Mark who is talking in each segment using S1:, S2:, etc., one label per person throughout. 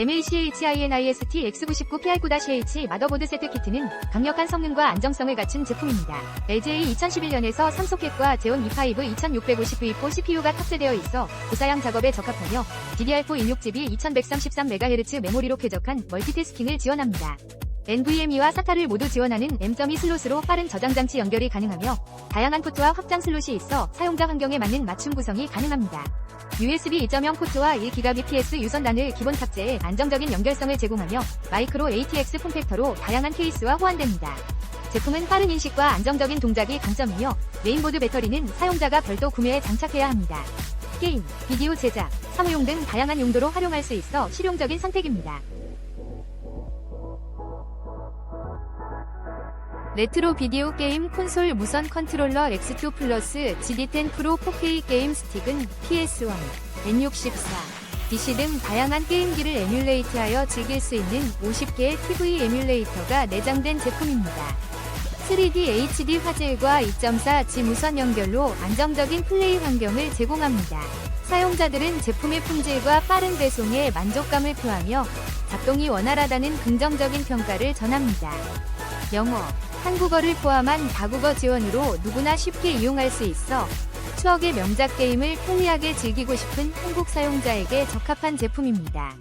S1: MACHINIST X99PR9-H 마더보드 세트 키트는 강력한 성능과 안정성을 갖춘 제품입니다. LGA 2011년에서 삼속핵과 제온 E5 2650V4 CPU가 탑재되어 있어 고사양 작업에 적합하며 DDR4 16GB 2133MHz 메모리로 쾌적한 멀티태스킹을 지원합니다. NVMe와 SATA를 모두 지원하는 M.2 슬롯으로 빠른 저장 장치 연결이 가능하며 다양한 포트와 확장 슬롯이 있어 사용자 환경에 맞는 맞춤 구성이 가능합니다. USB 2.0 포트와 1GBps 유선단을 기본 탑재해 안정적인 연결성을 제공하며 마이크로 ATX 폼팩터로 다양한 케이스와 호환됩니다. 제품은 빠른 인식과 안정적인 동작이 강점이며 메인보드 배터리는 사용자가 별도 구매에 장착해야 합니다. 게임, 비디오 제작, 사무용 등 다양한 용도로 활용할 수 있어 실용적인 선택입니다. 레트로 비디오 게임 콘솔 무선 컨트롤러 X2 플러스 GD10 프로 4K 게임 스틱은 PS1, N64, DC 등 다양한 게임기를 에뮬레이트하여 즐길 수 있는 50개의 TV 에뮬레이터가 내장된 제품입니다. 3D HD 화질과 2.4G 무선 연결로 안정적인 플레이 환경을 제공합니다. 사용자들은 제품의 품질과 빠른 배송에 만족감을 표하며 작동이 원활하다는 긍정적인 평가를 전합니다. 영어, 한국어를 포함한 다국어 지원으로 누구나 쉽게 이용할 수 있어 추억의 명작 게임을 편리하게 즐기고 싶은 한국 사용자에게 적합한 제품입니다.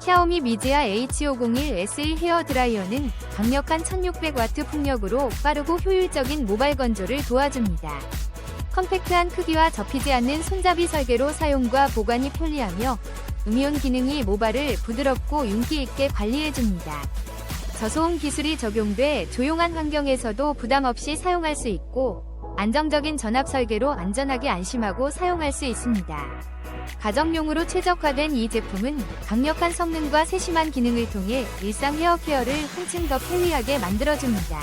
S1: 샤오미 미지아 H501 SE 헤어 드라이어는 강력한 1600W 풍력으로 빠르고 효율적인 모발 건조를 도와줍니다. 컴팩트한 크기와 접히지 않는 손잡이 설계로 사용과 보관이 편리하며 음이온 기능이 모발을 부드럽고 윤기 있게 관리해줍니다. 저소음 기술이 적용돼 조용한 환경에서도 부담 없이 사용할 수 있고 안정적인 전압 설계로 안전하게 안심하고 사용할 수 있습니다. 가정용으로 최적화된 이 제품은 강력한 성능과 세심한 기능을 통해 일상 헤어 케어를 한층 더 편리하게 만들어줍니다.